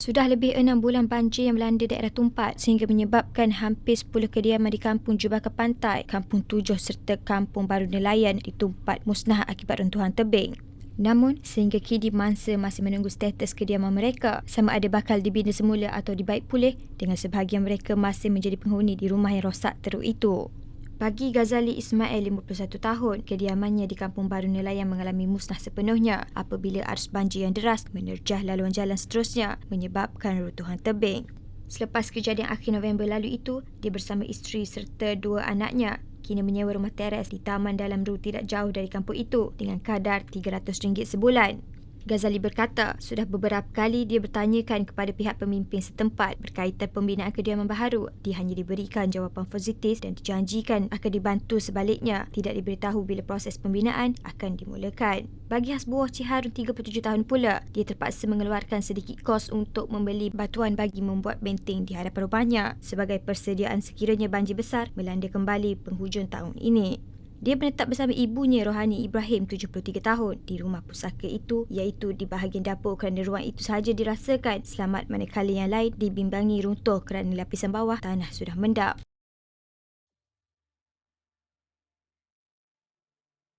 Sudah lebih enam bulan banjir yang melanda daerah Tumpat sehingga menyebabkan hampir 10 kediaman di kampung Jubaka Pantai, Kampung Tujuh serta Kampung Baru Nelayan di Tumpat musnah akibat runtuhan tebing. Namun, sehingga kini mangsa masih menunggu status kediaman mereka sama ada bakal dibina semula atau dibaik pulih dengan sebahagian mereka masih menjadi penghuni di rumah yang rosak teruk itu. Bagi Ghazali Ismail, 51 tahun, kediamannya di Kampung Baru Nelayan mengalami musnah sepenuhnya apabila arus banjir yang deras menerjah laluan jalan seterusnya menyebabkan runtuhan tebing. Selepas kejadian akhir November lalu itu, dia bersama isteri serta dua anaknya kini menyewa rumah teres di taman dalam ru tidak jauh dari kampung itu dengan kadar RM300 sebulan. Ghazali berkata, sudah beberapa kali dia bertanyakan kepada pihak pemimpin setempat berkaitan pembinaan kediaman baharu. Dia hanya diberikan jawapan positif dan dijanjikan akan dibantu sebaliknya. Tidak diberitahu bila proses pembinaan akan dimulakan. Bagi Hasbuah Ciharun 37 tahun pula, dia terpaksa mengeluarkan sedikit kos untuk membeli batuan bagi membuat benteng di hadapan rumahnya sebagai persediaan sekiranya banjir besar melanda kembali penghujung tahun ini. Dia menetap bersama ibunya Rohani Ibrahim 73 tahun di rumah pusaka itu iaitu di bahagian dapur kerana ruang itu sahaja dirasakan selamat manakala yang lain dibimbangi runtuh kerana lapisan bawah tanah sudah mendap.